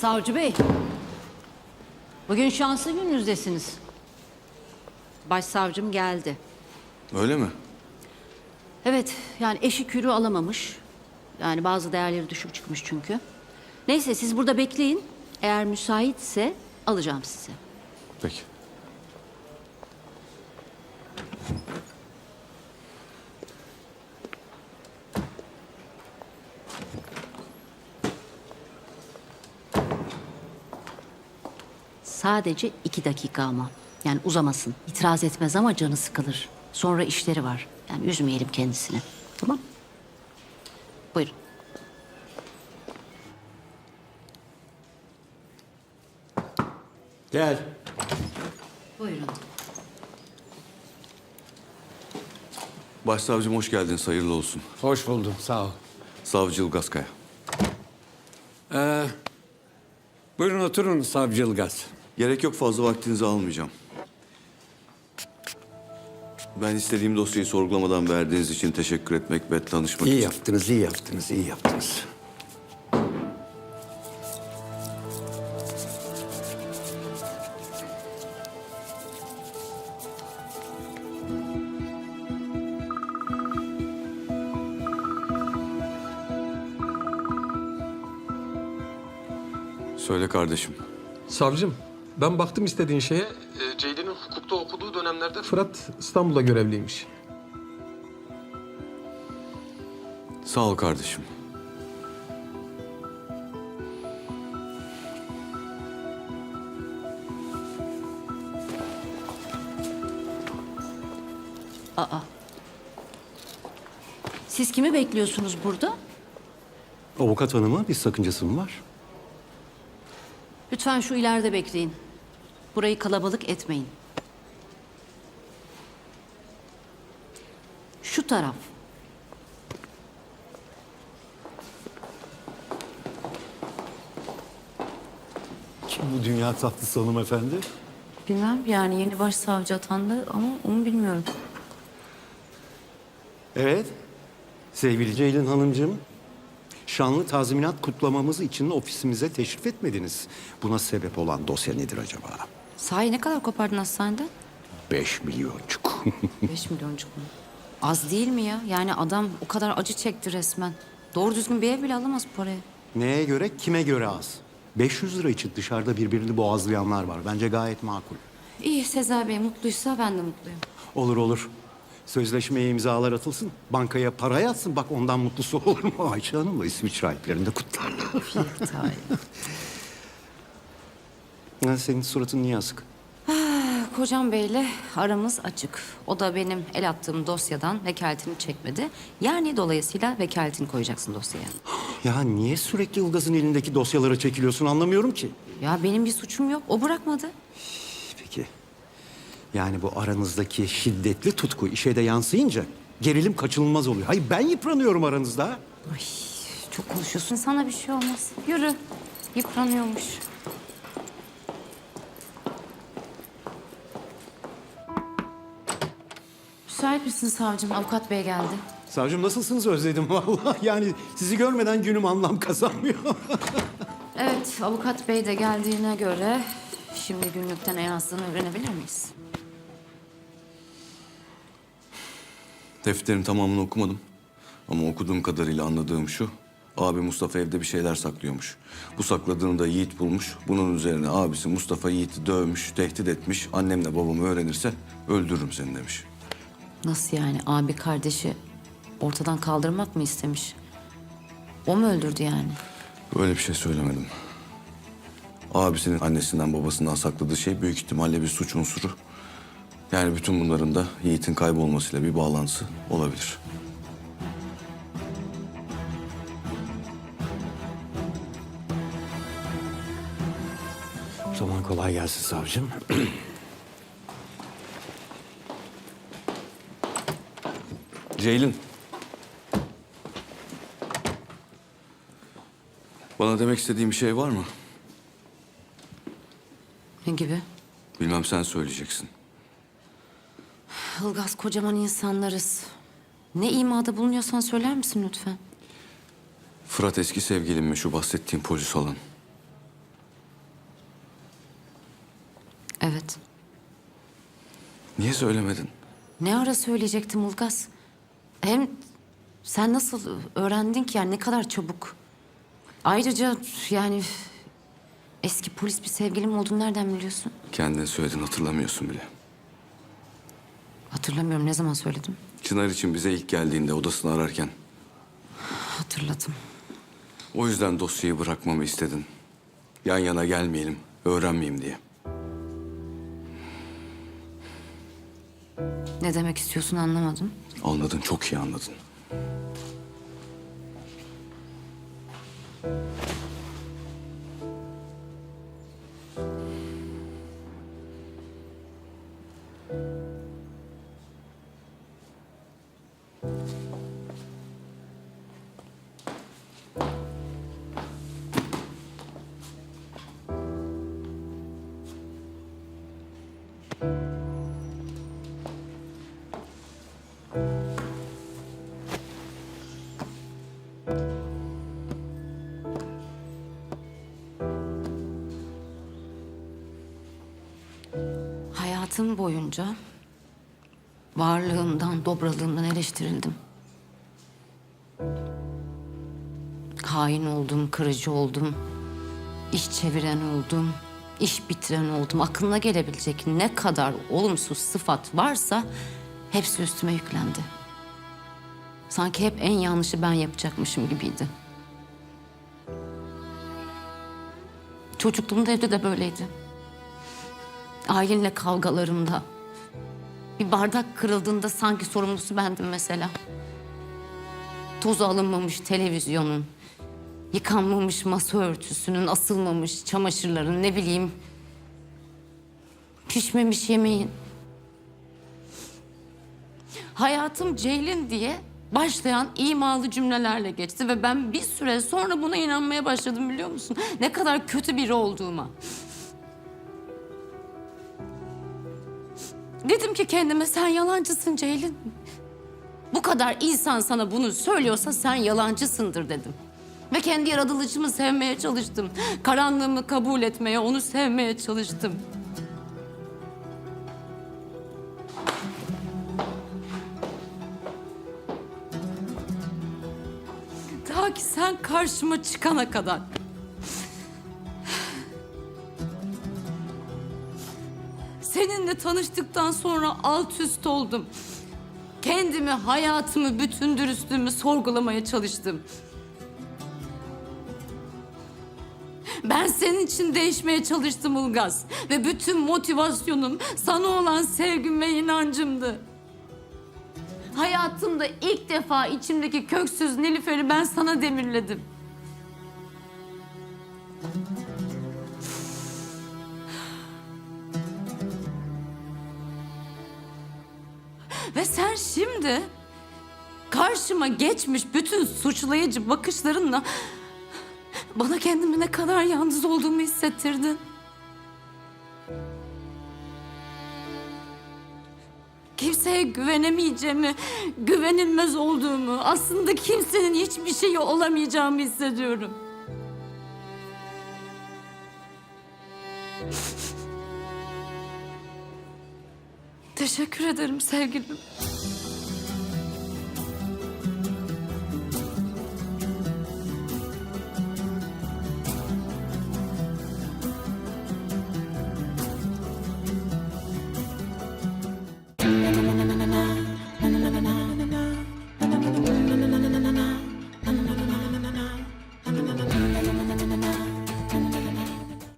Savcı Bey. Bugün şanslı gününüzdesiniz. Başsavcım geldi. Öyle mi? Evet, yani eşi kürü alamamış. Yani bazı değerleri düşük çıkmış çünkü. Neyse siz burada bekleyin. Eğer müsaitse alacağım sizi. Peki. Sadece iki dakika ama. Yani uzamasın. İtiraz etmez ama canı sıkılır. Sonra işleri var. Yani üzmeyelim kendisini. Tamam? Buyurun. Gel. Buyurun. Başsavcım hoş geldiniz. Hayırlı olsun. Hoş buldum. Sağ ol. Savcı Ilgaz Kaya. Ee, buyurun oturun Savcı Ilgaz. Gerek yok fazla vaktinizi almayacağım. Ben istediğim dosyayı sorgulamadan verdiğiniz için teşekkür etmek ve tanışmak İyi için. yaptınız, iyi yaptınız, iyi yaptınız. Söyle kardeşim. Savcım, ben baktım istediğin şeye. E, Ceylin'in hukukta okuduğu dönemlerde Fırat İstanbul'da görevliymiş. Sağ ol kardeşim. Siz kimi bekliyorsunuz burada? Avukat hanıma bir sakıncası mı var? Lütfen şu ileride bekleyin. Burayı kalabalık etmeyin. Şu taraf. Kim bu dünya tatlısı hanımefendi? Bilmem yani yeni başsavcı atandı ama onu bilmiyorum. Evet. Sevgili Ceylin Hanımcığım, şanlı tazminat kutlamamız için ofisimize teşrif etmediniz. Buna sebep olan dosya nedir acaba? Sahi ne kadar kopardın hastaneden? Beş milyoncuk. Beş milyoncuk mu? Az değil mi ya? Yani adam o kadar acı çekti resmen. Doğru düzgün bir ev bile alamaz bu paraya. Neye göre, kime göre az? 500 lira için dışarıda birbirini boğazlayanlar var. Bence gayet makul. İyi Sezai Bey mutluysa ben de mutluyum. Olur olur. Sözleşmeye imzalar atılsın. Bankaya para yatsın. Bak ondan mutlusu olur mu? Ayşe Hanım'la İsviçre Alplerinde kutlarlar. Ha, Senin suratın niye asık? Kocam Bey'le aramız açık. O da benim el attığım dosyadan vekaletini çekmedi. Yani dolayısıyla vekaletini koyacaksın dosyaya. Ya niye sürekli Ilgaz'ın elindeki dosyalara çekiliyorsun anlamıyorum ki. Ya benim bir suçum yok. O bırakmadı. Yani bu aranızdaki şiddetli tutku işe de yansıyınca gerilim kaçınılmaz oluyor. Hayır ben yıpranıyorum aranızda. Ay çok konuşuyorsun. Sana bir şey olmaz. Yürü. Yıpranıyormuş. Müsait misin savcım? Avukat bey geldi. Savcım nasılsınız özledim vallahi. Yani sizi görmeden günüm anlam kazanmıyor. Evet, avukat bey de geldiğine göre şimdi günlükten en azından öğrenebilir miyiz? Defterin tamamını okumadım. Ama okuduğum kadarıyla anladığım şu. Abi Mustafa evde bir şeyler saklıyormuş. Bu sakladığını da Yiğit bulmuş. Bunun üzerine abisi Mustafa Yiğit'i dövmüş, tehdit etmiş. Annemle babamı öğrenirse öldürürüm seni demiş. Nasıl yani? Abi kardeşi ortadan kaldırmak mı istemiş? O mu öldürdü yani? Böyle bir şey söylemedim. Abisinin annesinden babasından sakladığı şey büyük ihtimalle bir suç unsuru. Yani bütün bunların da Yiğit'in kaybolmasıyla bir bağlantısı olabilir. o zaman kolay gelsin savcım. Ceylin. Bana demek istediğin bir şey var mı? Ne gibi? Bilmem sen söyleyeceksin. Ilgaz kocaman insanlarız. Ne imada bulunuyorsan söyler misin lütfen? Fırat eski sevgilim mi şu bahsettiğim polis olan? Evet. Niye söylemedin? Ne ara söyleyecektim Ulgaz? Hem sen nasıl öğrendin ki yani ne kadar çabuk? Ayrıca yani eski polis bir sevgilim olduğunu nereden biliyorsun? Kendin söyledin hatırlamıyorsun bile. Hatırlamıyorum ne zaman söyledim. Çınar için bize ilk geldiğinde odasını ararken Hatırladım. o yüzden dosyayı bırakmamı istedin. Yan yana gelmeyelim, öğrenmeyeyim diye. Ne demek istiyorsun anlamadım. Anladın, çok iyi anladın. Hayatım boyunca varlığımdan, dobralığımdan eleştirildim. Hain oldum, kırıcı oldum, iş çeviren oldum, iş bitiren oldum. Aklına gelebilecek ne kadar olumsuz sıfat varsa hepsi üstüme yüklendi. Sanki hep en yanlışı ben yapacakmışım gibiydi. Çocukluğumda evde de böyleydi. Ailenle kavgalarımda. Bir bardak kırıldığında sanki sorumlusu bendim mesela. Tozu alınmamış televizyonun, yıkanmamış masa örtüsünün, asılmamış çamaşırların, ne bileyim... ...pişmemiş yemeğin. Hayatım Ceylin diye başlayan imalı cümlelerle geçti ve ben bir süre sonra buna inanmaya başladım biliyor musun? Ne kadar kötü biri olduğuma. Dedim ki kendime sen yalancısın Ceylin. Bu kadar insan sana bunu söylüyorsa sen yalancısındır dedim. Ve kendi yaratılışımı sevmeye çalıştım. Karanlığımı kabul etmeye, onu sevmeye çalıştım. Ta ki sen karşıma çıkana kadar. Seninle tanıştıktan sonra alt üst oldum. Kendimi, hayatımı, bütün dürüstlüğümü sorgulamaya çalıştım. Ben senin için değişmeye çalıştım Ulgaz. Ve bütün motivasyonum sana olan sevgim ve inancımdı. Hayatımda ilk defa içimdeki köksüz Nilüfer'i ben sana demirledim. Ve sen şimdi karşıma geçmiş bütün suçlayıcı bakışlarınla bana kendimi ne kadar yalnız olduğumu hissettirdin. Kimseye güvenemeyeceğimi, güvenilmez olduğumu, aslında kimsenin hiçbir şeyi olamayacağımı hissediyorum. Teşekkür ederim sevgilim.